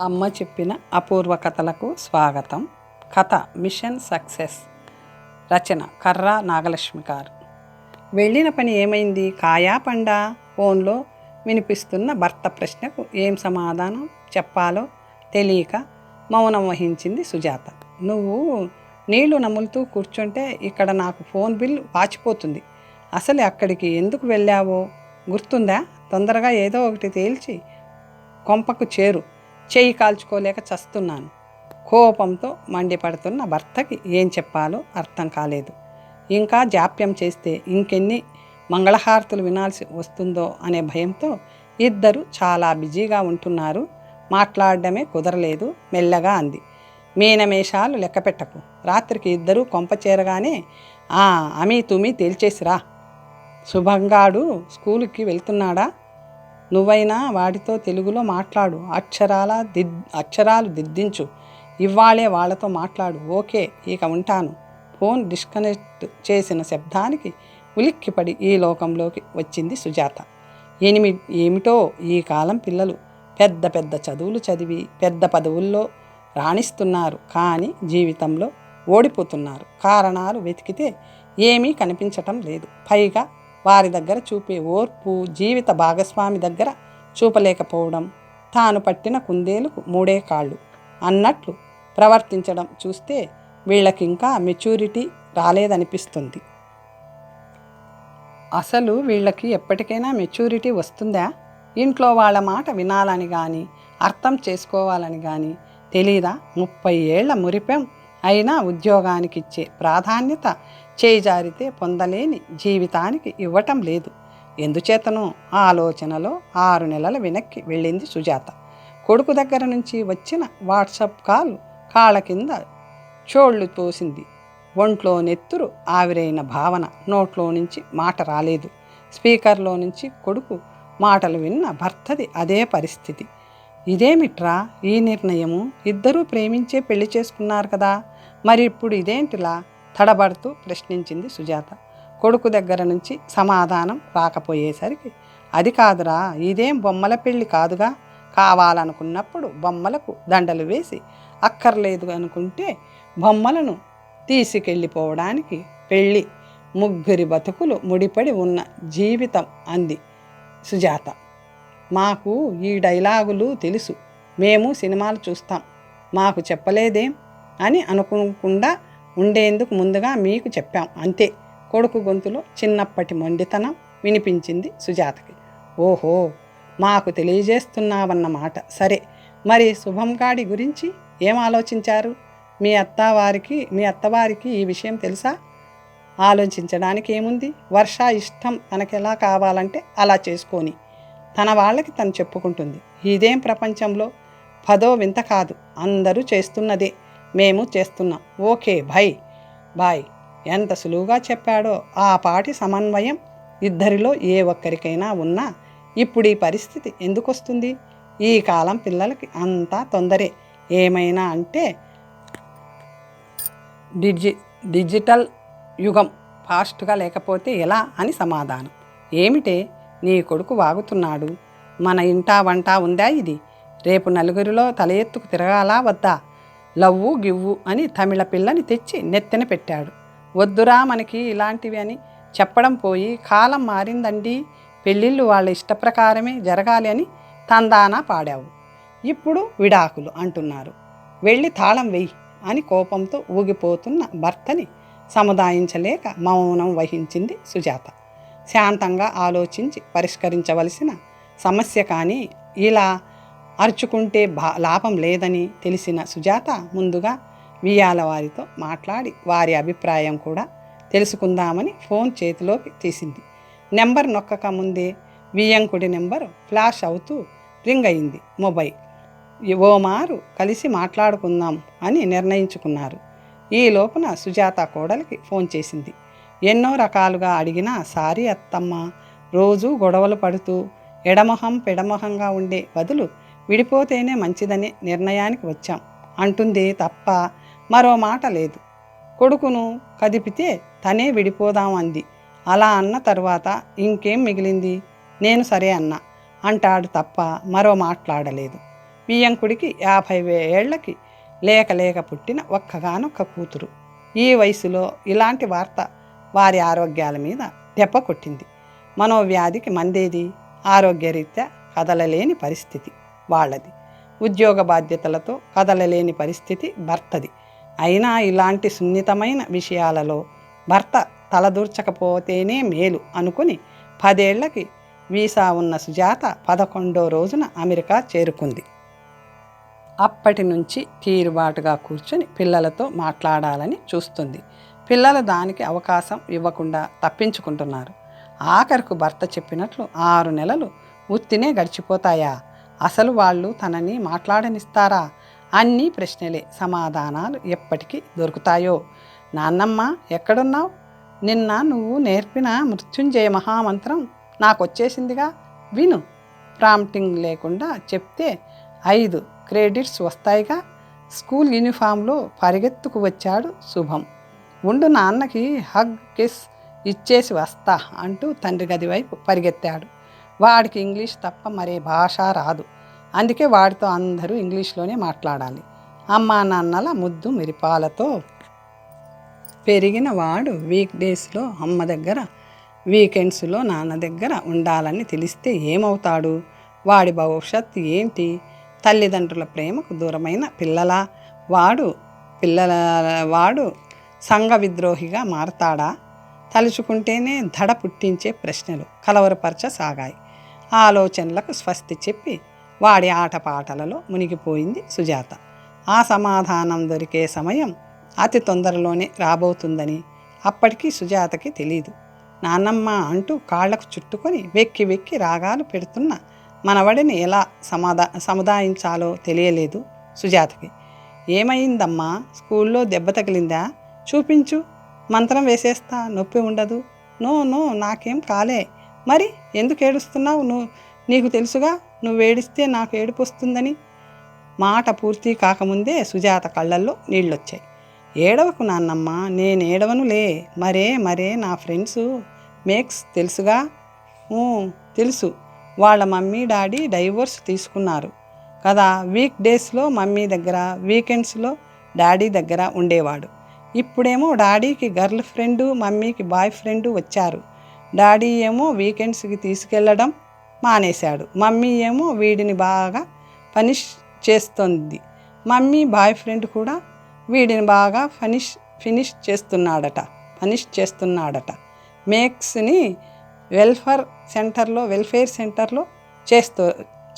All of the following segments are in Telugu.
అమ్మ చెప్పిన అపూర్వ కథలకు స్వాగతం. కథ మిషన్ సక్సెస్. రచన కర్రా నాగలక్ష్మి గారు. వెళ్ళిన పని ఏమైంది? కాయా పండా? ఫోన్లో వినిపిస్తున్న భర్త ప్రశ్నకు ఏం సమాధానం చెప్పాలో తెలియక మౌనం వహించింది సుజాత. నువ్వు నీళ్ళు నములుతూ కూర్చుంటే ఇక్కడ నాకు ఫోన్ బిల్ వాచిపోతుంది. అసలు అక్కడికి ఎందుకు వెళ్ళావో? గుర్తుందా? తొందరగా ఏదో ఒకటి తేల్చి కొంపకు చేరు. చెయ్యి కాల్చుకోలేక చస్తున్నాను. కోపంతో మండిపడుతున్న భర్తకి ఏం చెప్పాలో అర్థం కాలేదు. ఇంకా జాప్యం చేస్తే ఇంకెన్ని మంగళహారతులు వినాల్సి వస్తుందో అనే భయంతో ఇద్దరు చాలా బిజీగా ఉంటున్నారు. మాట్లాడడమే కుదరలేదు మెల్లగా అంది. మీనమేషాలు లెక్కపెట్టకు రాత్రికి ఇద్దరూ కొంప చేరగానే ఆ అమీ తుమి తేల్చేసిరా. శుభంగాడు స్కూలుకి వెళ్తున్నాడా? నువ్వైనా వాడితో తెలుగులో మాట్లాడు. అక్షరాల దిద్ అక్షరాలు దిద్దించు. ఇవ్వాళే వాళ్ళతో మాట్లాడు. ఓకే ఇక ఉంటాను. ఫోన్ డిస్కనెక్ట్ చేసిన శబ్దానికి ఉలిక్కిపడి ఈ లోకంలోకి వచ్చింది సుజాత. ఎనిమి ఏమిటో ఈ కాలం పిల్లలు పెద్ద పెద్ద చదువులు చదివి పెద్ద పదవుల్లో రాణిస్తున్నారు. కానీ జీవితంలో ఓడిపోతున్నారు. కారణాలు వెతికితే ఏమీ కనిపించటం లేదు. పైగా వారి దగ్గర చూపే ఓర్పు జీవిత భాగస్వామి దగ్గర చూపలేకపోవడం తాను పట్టిన కుందేలుకు మూడే కాళ్ళు అన్నట్లు ప్రవర్తించడం చూస్తే వీళ్ళకింకా మెచ్యూరిటీ రాలేదనిపిస్తుంది. అసలు వీళ్ళకి ఎప్పటికైనా మెచ్యూరిటీ వస్తుందా? ఇంట్లో వాళ్ళ మాట వినాలని కానీ అర్థం చేసుకోవాలని కానీ తెలీదా? ముప్పై ఏళ్ళ మురిపెం అయినా ఉద్యోగానికి ఇచ్చే చేయి చేజారితే పొందలేని జీవితానికి ఇవ్వటం లేదు. ఎందుచేతనో ఆలోచనలో ఆరు నెలల వెనక్కి వెళ్ళింది సుజాత. కొడుకు దగ్గర నుంచి వచ్చిన వాట్సప్ కాల్ కాళ్ళ కింద చోళ్ళు తోసింది. ఒంట్లో నెత్తురు ఆవిరైన భావన నోట్లో నుంచి మాట రాలేదు. స్పీకర్లో నుంచి కొడుకు మాటలు విన్న భర్తది అదే పరిస్థితి. ఇదేమిట్రా ఈ నిర్ణయము? ఇద్దరూ ప్రేమించే పెళ్ళి చేసుకున్నారు కదా. మరి ఇప్పుడు ఇదేంటిలా? తడబడుతూ ప్రశ్నించింది సుజాత. కొడుకు దగ్గర నుంచి సమాధానం రాకపోయేసరికి అది కాదురా ఇదేం బొమ్మల పెళ్ళి కాదుగా? కావాలనుకున్నప్పుడు బొమ్మలకు దండలు వేసి అక్కర్లేదు అనుకుంటే బొమ్మలను తీసుకెళ్ళిపోవడానికి పెళ్ళి ముగ్గురి బతుకులు ముడిపడి ఉన్న జీవితం అంది సుజాత. మాకు ఈ డైలాగులు తెలుసు. మేము సినిమాలు చూస్తాం. మాకు చెప్పలేదేం? అని అనుకోకుండా ఉండేందుకు ముందుగా మీకు చెప్పాం. అంతే. కొడుకు గొంతులో చిన్నప్పటి మొండితనం వినిపించింది సుజాతకి. ఓహో! మాకు తెలియజేస్తున్నావన్నమాట సరే. మరి శుభంగాడి గురించి ఏం ఆలోచించారు? మీ అత్తవారికి మీ అత్తవారికి ఈ విషయం తెలుసా? ఆలోచించడానికి ఏముంది? వర్ష ఇష్టం తనకెలా కావాలంటే అలా చేసుకొని. తన వాళ్ళకి తను చెప్పుకుంటుంది. ఇదేం ప్రపంచంలో? పదో వింత కాదు. అందరూ చేస్తున్నదే. మేము చేస్తున్నాం. ఓకే భయ్ బాయ్ ఎంత సులువుగా చెప్పాడో ఆ పాటి సమన్వయం ఇద్దరిలో ఏ ఒక్కరికైనా ఉన్నా ఇప్పుడు ఈ పరిస్థితి ఎందుకు వస్తుంది ఈ కాలం పిల్లలకి అంతా తొందరే. ఏమైనా అంటే డిజి డిజిటల్ యుగం ఫాస్ట్గా లేకపోతే ఎలా అని సమాధానం. ఏమిటే నీ కొడుకు వాగుతున్నాడు. మన ఇంటా వంట ఉందా ఇది? రేపు నలుగురిలో తల ఎత్తుకు తిరగాలా వద్దా? లవ్వు గివ్వు అని తమిళ పిల్లని తెచ్చి నెత్తిన పెట్టాడు. వద్దురా మనకి ఇలాంటివి అని చెప్పడం పోయి కాలం మారిందండి. పెళ్ళిళ్ళు వాళ్ళ ఇష్టప్రకారమే జరగాలి అని తందానా పాడావు. ఇప్పుడు విడాకులు అంటున్నారు. వెళ్ళి తాళం వెయ్యి అని కోపంతో ఊగిపోతున్న భర్తని సముదాయించలేక మౌనం వహించింది సుజాత. శాంతంగా ఆలోచించి పరిష్కరించవలసిన సమస్య కానీ ఇలా అరుచుకుంటే బా లాభం లేదని తెలిసిన సుజాత ముందుగా వియాల వారితో మాట్లాడి వారి అభిప్రాయం కూడా తెలుసుకుందామని ఫోన్ చేతిలోకి తీసింది. నెంబర్ నొక్కక ముందే వియ్యంకుడి నెంబర్ ఫ్లాష్ అవుతూ రింగ్ అయింది. మొబైల్. ఓ మారు కలిసి మాట్లాడుకుందాం అని నిర్ణయించుకున్నారు. ఈ లోపున సుజాత కోడలికి ఫోన్ చేసింది. ఎన్నో రకాలుగా అడిగినా సారీ అత్తమ్మ రోజూ గొడవలు పడుతూ ఎడమొహం పెడమొహంగా ఉండే బదులు విడిపోతేనే మంచిదని నిర్ణయానికి వచ్చాం. అంటుంది తప్ప మరో మాట లేదు. కొడుకును కదిపితే తనే విడిపోదాం అంది. అలా అన్న తరువాత ఇంకేం మిగిలింది? నేను సరే అన్నా అంటాడు తప్ప మరో మాట్లాడలేదు. బియ్యంకుడికి యాభై ఏళ్ళకి లేక లేక పుట్టిన ఒక్కగానొక్క కూతురు. ఈ వయసులో ఇలాంటి వార్త వారి ఆరోగ్యాల మీద దెబ్బ కొట్టింది. మనోవ్యాధికి మందేది? ఆరోగ్యరీత్యా కదలలేని పరిస్థితి. వాళ్ళది. ఉద్యోగ బాధ్యతలతో కదలలేని పరిస్థితి భర్తది. అయినా ఇలాంటి సున్నితమైన విషయాలలో భర్త తలదూర్చకపోతేనే మేలు అనుకుని పదేళ్ళకి వీసా ఉన్న సుజాత పదకొండో రోజున అమెరికా చేరుకుంది. అప్పటి నుంచి తీరుబాటుగా కూర్చొని పిల్లలతో మాట్లాడాలని చూస్తుంది. పిల్లలు దానికి అవకాశం ఇవ్వకుండా తప్పించుకుంటున్నారు. ఆఖరుకు భర్త చెప్పినట్లు ఆరు నెలలు ఉత్తినే గడిచిపోతాయా? అసలు వాళ్ళు తనని మాట్లాడనిస్తారా? అన్ని ప్రశ్నలే సమాధానాలు ఎప్పటికీ దొరుకుతాయో. నాన్నమ్మ ఎక్కడున్నావు? నిన్న నువ్వు నేర్పిన మృత్యుంజయ మహామంత్రం నాకు వచ్చేసిందిగా విను. ప్రాంప్టింగ్ లేకుండా చెప్తే ఐదు క్రెడిట్స్ వస్తాయిగా? స్కూల్ యూనిఫామ్లో పరిగెత్తుకు వచ్చాడు శుభం. ఉండు నాన్నకి హగ్ కిస్ ఇచ్చేసి వస్తా అంటూ తండ్రి గది వైపు పరిగెత్తాడు. వాడికి ఇంగ్లీష్ తప్ప మరే భాష రాదు. అందుకే వాడితో అందరూ ఇంగ్లీష్లోనే మాట్లాడాలి. అమ్మా నాన్నల ముద్దు మిరిపాలతో పెరిగిన వాడు వీక్ డేస్లో అమ్మ దగ్గర వీకెండ్స్లో నాన్న దగ్గర ఉండాలని తెలిస్తే ఏమవుతాడు? వాడి భవిష్యత్తు ఏంటి? తల్లిదండ్రుల ప్రేమకు దూరమైన పిల్లల? వాడు పిల్లల వాడు సంఘ విద్రోహిగా మారతాడా? తలుచుకుంటేనే దడ పుట్టించే ప్రశ్నలు కలవరపరచసాగాయి. ఆలోచనలకు స్వస్తి చెప్పి వాడి ఆటపాటలలో మునిగిపోయింది సుజాత. ఆ సమాధానం దొరికే సమయం అతి తొందరలోనే రాబోతుందని అప్పటికీ సుజాతకి తెలీదు. నాన్నమ్మ అంటూ కాళ్ళకు చుట్టుకొని వెక్కి వెక్కి రాగాలు పెడుతున్న మనవడిని ఎలా సమాధా సముదాయించాలో తెలియలేదు సుజాతకి. ఏమైందమ్మా? స్కూల్లో దెబ్బ తగిలిందా? చూపించు. మంత్రం వేసేస్తా. నొప్పి ఉండదు. నో నో నాకేం కాలే. మరి ఎందుకు ఏడుస్తున్నావు? నువ్వు నీకు తెలుసుగా నువ్వు ఏడిస్తే నాకు ఏడుపు వస్తుందని. మాట పూర్తి కాకముందే సుజాత కళ్ళల్లో నీళ్ళొచ్చాయి. ఏడవకు నాన్నమ్మ నేను ఏడవనులే. మరే మరే నా ఫ్రెండ్స్ మేక్స్ తెలుసుగా? తెలుసు. వాళ్ళ మమ్మీ డాడీ డైవోర్స్ తీసుకున్నారు. కదా వీక్ డేస్లో మమ్మీ దగ్గర వీకెండ్స్లో డాడీ దగ్గర ఉండేవాడు. ఇప్పుడేమో డాడీకి గర్ల్ ఫ్రెండు మమ్మీకి బాయ్ ఫ్రెండు వచ్చారు. డాడీ ఏమో వీకెండ్స్కి తీసుకెళ్ళడం మానేశాడు. మమ్మీ ఏమో వీడిని బాగా పనిష్ చేస్తుంది. మమ్మీ బాయ్ ఫ్రెండ్ కూడా వీడిని బాగా ఫనిష్ ఫినిష్ చేస్తున్నాడట పనిష్ చేస్తున్నాడట. మేక్స్ని వెల్ఫేర్ సెంటర్లో వెల్ఫేర్ సెంటర్లో చేస్తూ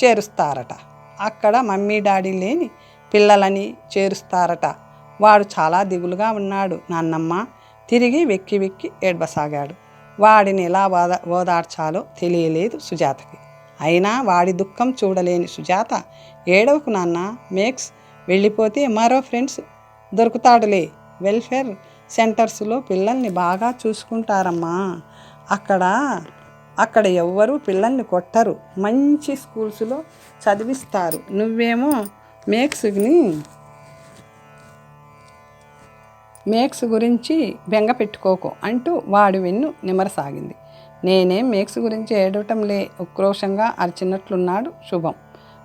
చేరుస్తారట. అక్కడ మమ్మీ డాడీ లేని పిల్లలని చేరుస్తారట. వాడు చాలా దిగులుగా ఉన్నాడు. నాన్నమ్మ తిరిగి వెక్కి వెక్కి ఏడ్వసాగాడు. వాడిని ఎలా ఓద ఓదార్చాలో తెలియలేదు సుజాతకి. అయినా వాడి దుఃఖం చూడలేని సుజాత ఏడవకు నాన్న మేక్స్ వెళ్ళిపోతే మరో ఫ్రెండ్స్ దొరుకుతాడులే. వెల్ఫేర్ సెంటర్స్లో పిల్లల్ని బాగా చూసుకుంటారమ్మా. అక్కడ అక్కడ ఎవ్వరూ పిల్లల్ని కొట్టరు. మంచి స్కూల్స్లో చదివిస్తారు. నువ్వేమో మేక్స్ని మేక్స్ గురించి బెంగ పెట్టుకోకు అంటూ వాడి వెన్ను నిమరసాగింది నేనేం మేక్స్ గురించి ఏడవటంలే ఉక్రోషంగా అరిచినట్లున్నాడు శుభం.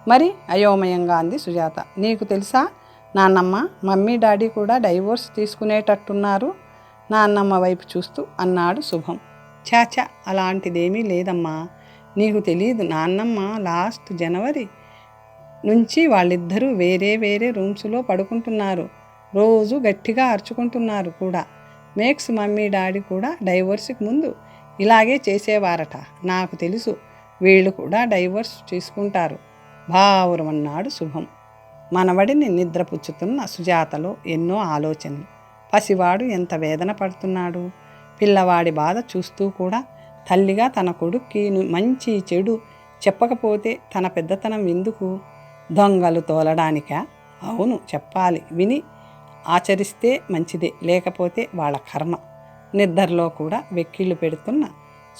మరి అయోమయంగా అంది సుజాత. నీకు తెలుసా? నాన్నమ్మ మమ్మీ డాడీ కూడా డైవోర్స్ తీసుకునేటట్టున్నారు. నాన్నమ్మ వైపు చూస్తూ అన్నాడు శుభం. చాచా అలాంటిదేమీ లేదమ్మా. నీకు తెలియదు నాన్నమ్మ లాస్ట్ జనవరి నుంచి వాళ్ళిద్దరూ వేరే వేరే రూమ్స్లో పడుకుంటున్నారు. రోజు గట్టిగా అరుచుకుంటున్నారు కూడా. మేక్స్ మమ్మీ డాడీ కూడా డైవోర్స్కి ముందు ఇలాగే చేసేవారట. నాకు తెలుసు వీళ్ళు కూడా డైవోర్స్ చేసుకుంటారు. భావురమన్నాడు శుభం. మనవడిని నిద్రపుచ్చుతున్న సుజాతలో ఎన్నో ఆలోచనలు. పసివాడు ఎంత వేదన పడుతున్నాడు. పిల్లవాడి బాధ చూస్తూ కూడా తల్లిగా తన కొడుక్కి మంచి చెడు చెప్పకపోతే తన పెద్దతనం ఎందుకు? దొంగలు తోలడానికా? అవును చెప్పాలి. విని ఆచరిస్తే మంచిదే లేకపోతే వాళ్ళ కర్మ. నిద్రలో కూడా వెక్కిళ్ళు పెడుతున్న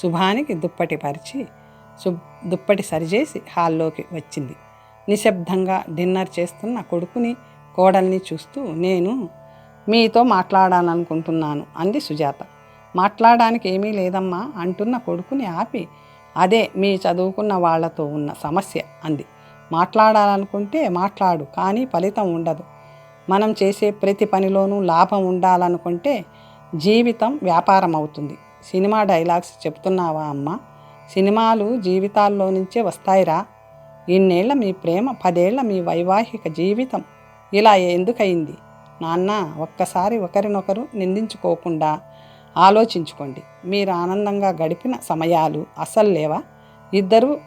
శుభానికి దుప్పటి పరిచి సు దుప్పటి సరిచేసి హాల్లోకి వచ్చింది. నిశ్శబ్దంగా డిన్నర్ చేస్తున్న కొడుకుని కోడల్ని చూస్తూ నేను మీతో మాట్లాడాలనుకుంటున్నాను అంది సుజాత. మాట్లాడడానికి ఏమీ లేదమ్మా అంటున్న కొడుకుని ఆపి అదే మీ చదువుకున్న వాళ్ళతో ఉన్న సమస్య అంది. మాట్లాడాలనుకుంటే మాట్లాడు కానీ ఫలితం ఉండదు. మనం చేసే ప్రతి పనిలోనూ లాభం ఉండాలనుకుంటే జీవితం వ్యాపారం అవుతుంది. సినిమా డైలాగ్స్ చెప్తున్నావా అమ్మ? సినిమాలు జీవితాల్లో నుంచే వస్తాయిరా. ఇన్నేళ్ళ మీ ప్రేమ పదేళ్ళ మీ వైవాహిక జీవితం ఇలా ఎందుకయింది? నాన్న ఒక్కసారి ఒకరినొకరు నిందించుకోకుండా ఆలోచించుకోండి. మీరు ఆనందంగా గడిపిన సమయాలు అసలు లేవా? ఇద్దరు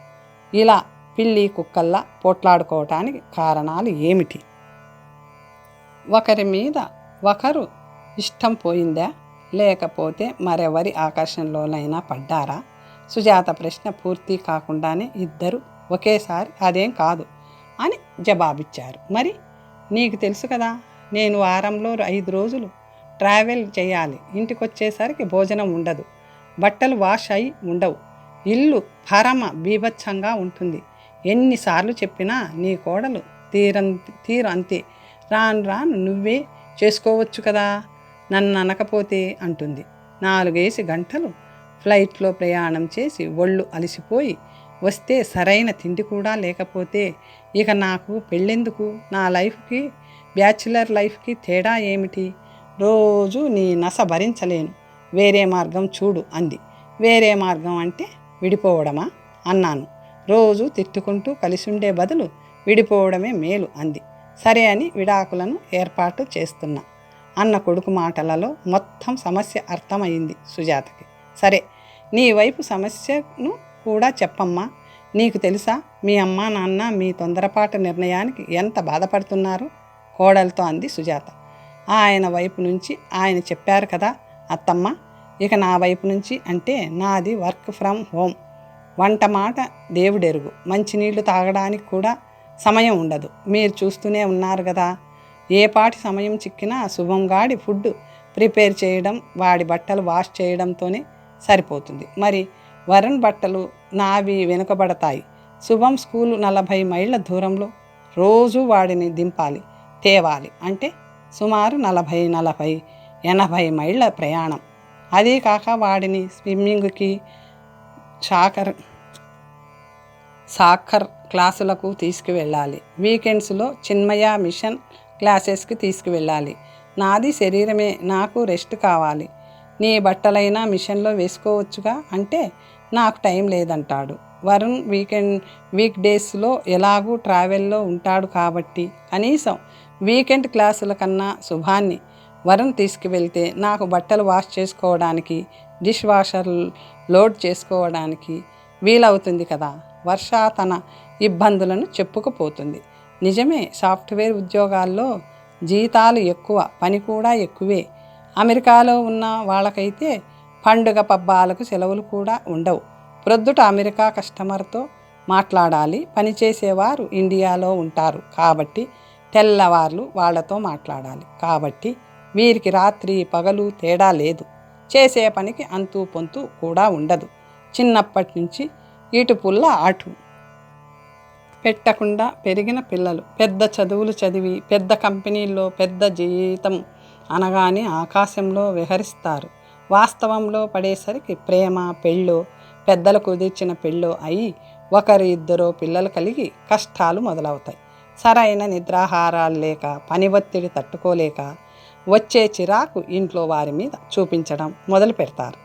ఇలా పిల్లి కుక్కల్లా పోట్లాడుకోవటానికి కారణాలు ఏమిటి? ఒకరి మీద ఒకరు ఇష్టం పోయిందా? లేకపోతే మరెవరి ఆకర్షణలోనైనా పడ్డారా? సుజాత ప్రశ్న పూర్తి కాకుండానే ఇద్దరు ఒకేసారి అదేం కాదు అని జవాబిచ్చారు. మరి నీకు తెలుసు కదా నేను వారంలో ఐదు రోజులు ట్రావెల్ చేయాలి. ఇంటికి వచ్చేసరికి భోజనం ఉండదు. బట్టలు వాష్ అయి ఉండవు. ఇల్లు పరమ బీభత్సంగా ఉంటుంది. ఎన్నిసార్లు చెప్పినా నీ కోడలు తీరం తీరు అంతే. రాను రాను నువ్వే చేసుకోవచ్చు కదా నన్ను అనకపోతే అంటుంది. నాలుగేసి గంటలు ఫ్లైట్లో ప్రయాణం చేసి ఒళ్ళు అలసిపోయి వస్తే సరైన తిండి కూడా లేకపోతే ఇక నాకు పెళ్ళెందుకు? నా లైఫ్కి బ్యాచులర్ లైఫ్కి తేడా ఏమిటి? రోజు నీ నస భరించలేను. వేరే మార్గం చూడు అంది. వేరే మార్గం అంటే విడిపోవడమా? అన్నాను. రోజు తిట్టుకుంటూ కలిసి ఉండే బదులు విడిపోవడమే మేలు అంది. సరే అని విడాకులను ఏర్పాటు చేస్తున్నా. అన్న కొడుకు మాటలలో మొత్తం సమస్య అర్థమైంది సుజాతకి. సరే నీ వైపు సమస్యను కూడా చెప్పమ్మా. నీకు తెలుసా మీ అమ్మ నాన్న మీ తొందరపాటు నిర్ణయానికి ఎంత బాధపడుతున్నారు? కోడలతో అంది సుజాత. ఆయన వైపు నుంచి ఆయన చెప్పారు కదా అత్తమ్మ ఇక నా వైపు నుంచి అంటే నాది వర్క్ ఫ్రమ్ హోమ్. వంట మాట దేవుడెరుగు. మంచినీళ్ళు తాగడానికి కూడా సమయం ఉండదు. మీరు చూస్తూనే ఉన్నారు కదా. ఏ పాటి సమయం చిక్కినా శుభంగాడి ఫుడ్ ప్రిపేర్ చేయడం వాడి బట్టలు వాష్ చేయడంతోనే సరిపోతుంది. మరి వరుణ్ బట్టలు నావి వెనుకబడతాయి. శుభం స్కూలు నలభై మైళ్ళ దూరంలో రోజు వాడిని దింపాలి తేవాలి అంటే సుమారు నలభై నలభై ఎనభై మైళ్ళ ప్రయాణం. అదే కాక వాడిని స్విమ్మింగ్కి షాకర్ సాకర్ క్లాసులకు తీసుకువెళ్ళాలి. వీకెండ్స్లో చిన్మయ మిషన్ క్లాసెస్కి తీసుకువెళ్ళాలి. నాది శరీరమే నాకు రెస్ట్ కావాలి. నీ బట్టలైనా మిషన్లో వేసుకోవచ్చుగా? అంటే నాకు టైం లేదంటాడు. వరుణ్ వీకెండ్ వీక్ డేస్లో ఎలాగూ ట్రావెల్లో ఉంటాడు కాబట్టి కనీసం వీకెండ్ క్లాసుల కన్నా శుభాన్ని వరుణ్ తీసుకువెళ్తే నాకు బట్టలు వాష్ చేసుకోవడానికి డిష్ వాషర్ లోడ్ చేసుకోవడానికి వీలవుతుంది కదా? వర్ష తన ఇబ్బందులను చెప్పుకుపోతుంది. నిజమే సాఫ్ట్వేర్ ఉద్యోగాల్లో జీతాలు ఎక్కువ పని కూడా ఎక్కువే. అమెరికాలో ఉన్న వాళ్ళకైతే పండుగ పబ్బాలకు సెలవులు కూడా ఉండవు. ప్రొద్దుట అమెరికా కస్టమర్తో మాట్లాడాలి పనిచేసేవారు ఇండియాలో ఉంటారు కాబట్టి తెల్లవార్లు వాళ్ళతో మాట్లాడాలి కాబట్టి వీరికి రాత్రి పగలు తేడా లేదు. చేసే పనికి అంతు పొంతు కూడా ఉండదు. చిన్నప్పటి నుంచి ఇటు పుల్ల అటు పెట్టకుండా పెరిగిన పిల్లలు. పెద్ద చదువులు చదివి పెద్ద కంపెనీల్లో పెద్ద జీతం అనగానే ఆకాశంలో విహరిస్తారు. వాస్తవంలో పడేసరికి ప్రేమ పెళ్ళో పెద్దలు కుదిర్చిన పెళ్ళో అయి ఒకరు ఇద్దరు పిల్లలు కలిగి కష్టాలు మొదలవుతాయి. సరైన నిద్రాహారాలు లేక పని ఒత్తిడి తట్టుకోలేక వచ్చే చిరాకు ఇంట్లో వారి మీద చూపించడం మొదలు పెడతారు.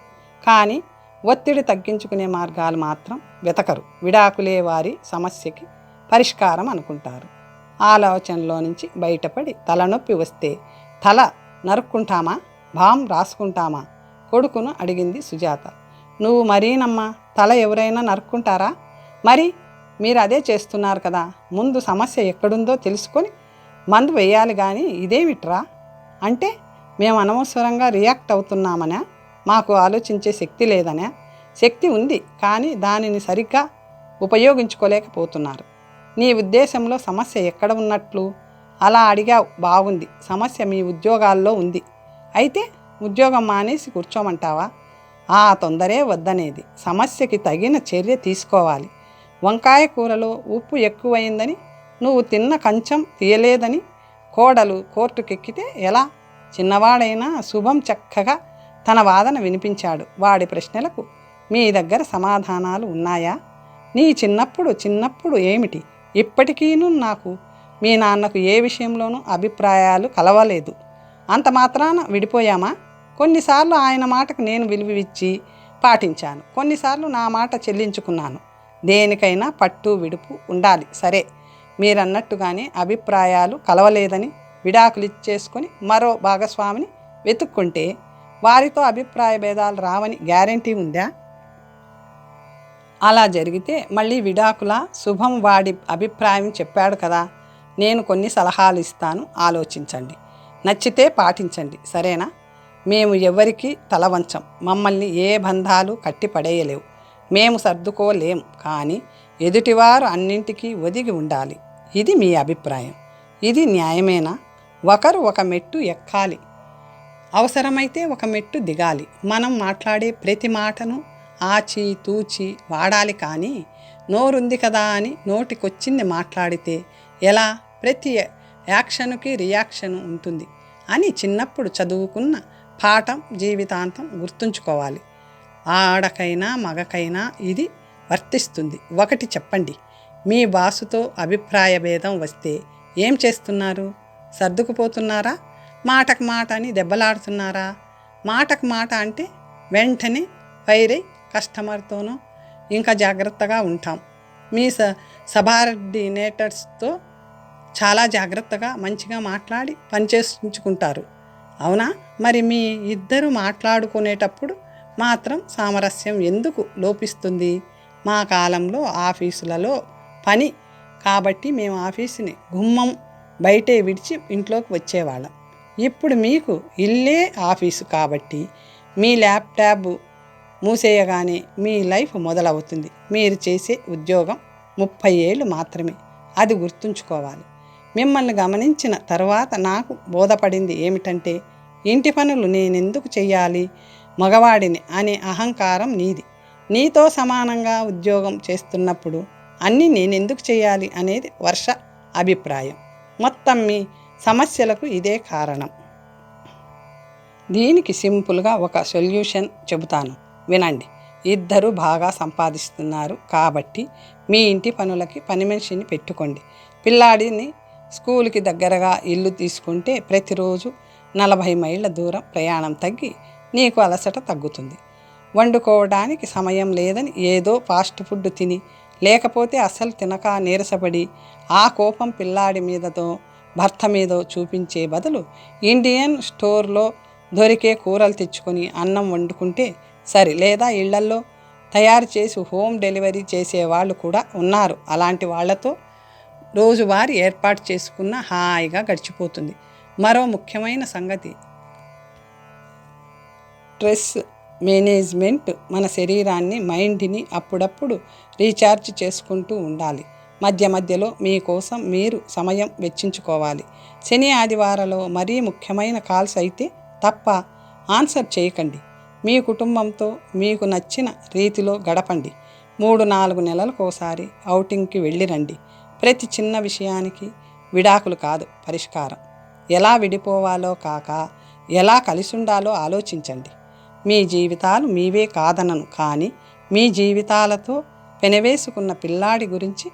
కానీ ఒత్తిడి తగ్గించుకునే మార్గాలు మాత్రం వెతకరు. విడాకులే వారి సమస్యకి పరిష్కారం అనుకుంటారు. ఆలోచనలో నుంచి బయటపడి తలనొప్పి వస్తే తల నరుక్కుంటామా? భాం రాసుకుంటామా? కొడుకును అడిగింది సుజాత. నువ్వు మరీనమ్మా తల ఎవరైనా నరుక్కుంటారా? మరి మీరు అదే చేస్తున్నారు కదా ముందు సమస్య ఎక్కడుందో తెలుసుకొని మందు వేయాలి కానీ ఇదేమిట్రా? అంటే మేము అనవసరంగా రియాక్ట్ అవుతున్నామనే? మాకు ఆలోచించే శక్తి లేదనే? శక్తి ఉంది కానీ దానిని సరిగ్గా ఉపయోగించుకోలేకపోతున్నారు. నీ ఉద్దేశంలో సమస్య ఎక్కడ ఉన్నట్లు? అలా అడిగావు. బాగుంది సమస్య మీ ఉద్యోగాల్లో ఉంది. అయితే ఉద్యోగం మానేసి కూర్చోమంటావా? ఆ తొందరే వద్దనేది. సమస్యకి తగిన చర్య తీసుకోవాలి. వంకాయ కూరలో ఉప్పు ఎక్కువైందని నువ్వు తిన్న కంచం తీయలేదని కోడలు కోర్టుకెక్కితే ఎలా? చిన్నవాడైనా శుభం చక్కగా తన వాదన వినిపించాడు. వాడి ప్రశ్నలకు మీ దగ్గర సమాధానాలు ఉన్నాయా? నీ చిన్నప్పుడు చిన్నప్పుడు ఏమిటి? ఇప్పటికీను నాకు మీ నాన్నకు ఏ విషయంలోనూ అభిప్రాయాలు కలవలేదు. అంత మాత్రాన విడిపోయామా? కొన్నిసార్లు ఆయన మాటకు నేను విలువిచ్చి పాటించాను. కొన్నిసార్లు నా మాట చెల్లించుకున్నాను. దేనికైనా పట్టు విడుపు ఉండాలి. సరే మీరన్నట్టుగానే అభిప్రాయాలు కలవలేదని విడాకులు ఇచ్చేసుకొని మరో భాగస్వామిని వెతుక్కుంటే వారితో అభిప్రాయ భేదాలు రావని గ్యారంటీ ఉందా? అలా జరిగితే మళ్ళీ విడాకుల శుభం వాడి అభిప్రాయం చెప్పాడు కదా. నేను కొన్ని సలహాలు ఇస్తాను ఆలోచించండి. నచ్చితే పాటించండి సరేనా? మేము ఎవరికి తల వంచం మమ్మల్ని ఏ బంధాలు కట్టిపడేయలేవు. మేము సర్దుకోలేం కానీ ఎదుటివారు అన్నింటికీ ఒదిగి ఉండాలి. ఇది మీ అభిప్రాయం. ఇది న్యాయమేనా? ఒకరు ఒక మెట్టు ఎక్కాలి. అవసరమైతే ఒక మెట్టు దిగాలి. మనం మాట్లాడే ప్రతి మాటను ఆచి తూచి వాడాలి కానీ నోరుంది కదా అని నోటికొచ్చింది మాట్లాడితే ఎలా? ప్రతి యాక్షన్కి రియాక్షన్ ఉంటుంది అని చిన్నప్పుడు చదువుకున్న పాఠం జీవితాంతం గుర్తుంచుకోవాలి. ఆడకైనా మగకైనా ఇది వర్తిస్తుంది. ఒకటి చెప్పండి. మీ బాసుతో అభిప్రాయ భేదం వస్తే ఏం చేస్తున్నారు? సర్దుకుపోతున్నారా? మాటకు మాట అని దెబ్బలాడుతున్నారా? మాటకు మాట అంటే వెంటనే వైరై కస్టమర్తోనో ఇంకా జాగ్రత్తగా ఉంటాం. మీ స సబార్డినేటర్స్తో చాలా జాగ్రత్తగా మంచిగా మాట్లాడి పనిచేసుకుంటారు. అవునా? మరి మీ ఇద్దరు మాట్లాడుకునేటప్పుడు మాత్రం సామరస్యం ఎందుకు లోపిస్తుంది? మా కాలంలో ఆఫీసులలో పని కాబట్టి మేము ఆఫీసుని గుమ్మం బయటే విడిచి ఇంట్లోకి వచ్చేవాళ్ళం. ఇప్పుడు మీకు ఇల్లే ఆఫీసు కాబట్టి మీ ల్యాప్టాప్ మూసేయగానే మీ లైఫ్ మొదలవుతుంది. మీరు చేసే ఉద్యోగం ముప్పై ఏళ్ళు మాత్రమే. అది గుర్తుంచుకోవాలి. మిమ్మల్ని గమనించిన తర్వాత నాకు బోధపడింది ఏమిటంటే ఇంటి పనులు నేనెందుకు చేయాలి మగవాడిని అనే అహంకారం నీది. నీతో సమానంగా ఉద్యోగం చేస్తున్నప్పుడు అన్నీ నేనెందుకు చేయాలి అనేది వర్ష అభిప్రాయం. మొత్తం మీ సమస్యలకు ఇదే కారణం. దీనికి సింపుల్గా ఒక సొల్యూషన్ చెబుతాను. వినండి. ఇద్దరు బాగా సంపాదిస్తున్నారు కాబట్టి మీ ఇంటి పనులకి పని మనిషిని పెట్టుకోండి. పిల్లాడిని స్కూల్కి దగ్గరగా ఇల్లు తీసుకుంటే ప్రతిరోజు నలభై మైళ్ళ దూరం ప్రయాణం తగ్గి నీకు అలసట తగ్గుతుంది. వండుకోవడానికి సమయం లేదని ఏదో ఫాస్ట్ ఫుడ్ తిని లేకపోతే అస్సలు తినక నీరసపడి ఆ కోపం పిల్లాడి మీదతో భర్త మీదో చూపించే బదులు ఇండియన్ స్టోర్లో దొరికే కూరలు తెచ్చుకొని అన్నం వండుకుంటే సరే లేదా ఇళ్ళల్లో తయారు చేసి హోమ్ డెలివరీ చేసే వాళ్ళు కూడా ఉన్నారు. అలాంటి వాళ్ళతో రోజువారీ ఏర్పాటు చేసుకున్న హాయిగా గడిచిపోతుంది. మరో ముఖ్యమైన సంగతి స్ట్రెస్ మేనేజ్మెంట్ మన శరీరాన్ని మైండ్ని అప్పుడప్పుడు రీఛార్జ్ చేసుకుంటూ ఉండాలి. మధ్య మధ్యలో మీకోసం మీరు సమయం వెచ్చించుకోవాలి. శని ఆదివారాలో మరీ ముఖ్యమైన కాల్స్ అయితే తప్ప ఆన్సర్ చేయకండి. మీ కుటుంబంతో మీకు నచ్చిన రీతిలో గడపండి. మూడు నాలుగు నెలలకోసారి ఔటింగ్కి వెళ్ళి రండి. ప్రతి చిన్న విషయానికి విడాకులు కాదు పరిష్కారం. ఎలా విడిపోవాలో కాక ఎలా కలిసి ఉండాలో ఆలోచించండి. మీ జీవితాలు మీవే కాదనను కానీ మీ జీవితాలతో పెనవేసుకున్న పిల్లాడి గురించి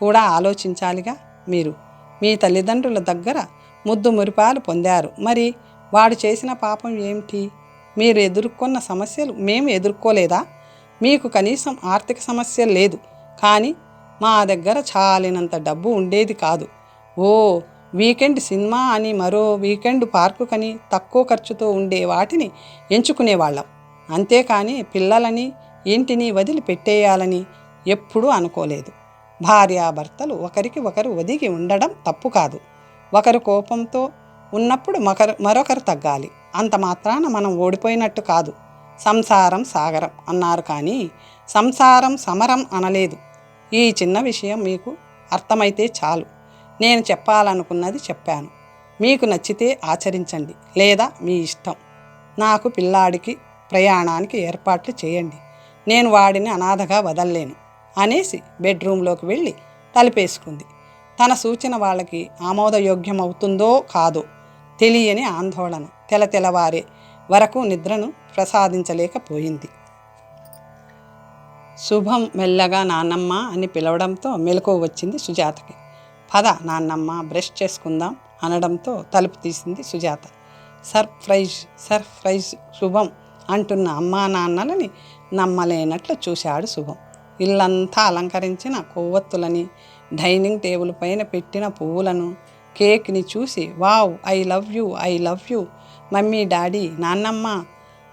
కూడా ఆలోచించాలిగా మీరు. మీ తల్లిదండ్రుల దగ్గర ముద్దు మురిపాలు పొందారు. మరి వాడు చేసిన పాపం ఏమిటి? మీరు ఎదుర్కొన్న సమస్యలు మేము ఎదుర్కోలేదా? మీకు కనీసం ఆర్థిక సమస్య లేదు. కానీ మా దగ్గర చాలినంత డబ్బు ఉండేది కాదు. ఓ వీకెండ్ సినిమా అని మరో వీకెండ్ పార్కుకని తక్కువ ఖర్చుతో ఉండే వాటిని ఎంచుకునేవాళ్ళం. అంతేకాని పిల్లలని ఇంటిని వదిలి పెట్టేయాలని ఎప్పుడూ అనుకోలేదు. భార్యాభర్తలు ఒకరికి ఒకరు ఒదిగి ఉండడం తప్పు కాదు. ఒకరు కోపంతో ఉన్నప్పుడు మకరు మరొకరు తగ్గాలి. అంత మాత్రాన మనం ఓడిపోయినట్టు కాదు. సంసారం సాగరం అన్నారు కానీ సంసారం సమరం అనలేదు. ఈ చిన్న విషయం మీకు అర్థమైతే చాలు. నేను చెప్పాలనుకున్నది చెప్పాను. మీకు నచ్చితే ఆచరించండి లేదా మీ ఇష్టం. నాకు పిల్లాడికి ప్రయాణానికి ఏర్పాట్లు చేయండి. నేను వాడిని అనాథగా వదల్లేను అనేసి బెడ్రూమ్లోకి వెళ్ళి తలిపేసుకుంది. తన సూచన వాళ్ళకి ఆమోదయోగ్యమవుతుందో కాదో తెలియని ఆందోళన తెల తెలవారే వరకు నిద్రను ప్రసాదించలేకపోయింది. శుభం మెల్లగా నాన్నమ్మ అని పిలవడంతో మెలకువ వచ్చింది సుజాతకి. పద నాన్నమ్మ బ్రష్ చేసుకుందాం అనడంతో తలుపు తీసింది సుజాత. సర్ప్రైజ్ సర్ప్రైజ్ శుభం అంటున్న అమ్మా నాన్నలని నమ్మలేనట్లు చూశాడు శుభం. ఇల్లంతా అలంకరించిన కొవ్వొత్తులని డైనింగ్ టేబుల్ పైన పెట్టిన పువ్వులను కేక్ని చూసి wow I love you I love you mummy daddy నాన్నమ్మ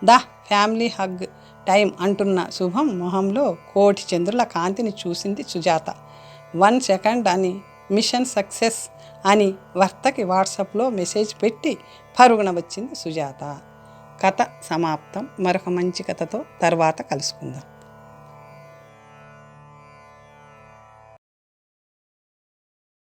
దా ఫ్యామిలీ హగ్ టైం అంటున్న శుభం మొహంలో కోటి చంద్రుల కాంతిని చూసింది సుజాత. వన్ సెకండ్ అని మిషన్ సక్సెస్ అని భర్తకి వాట్సాప్లో మెసేజ్ పెట్టి పరుగున వచ్చింది సుజాత. కథ సమాప్తం. మరొక మంచి కథతో తర్వాత కలుసుకుందాం.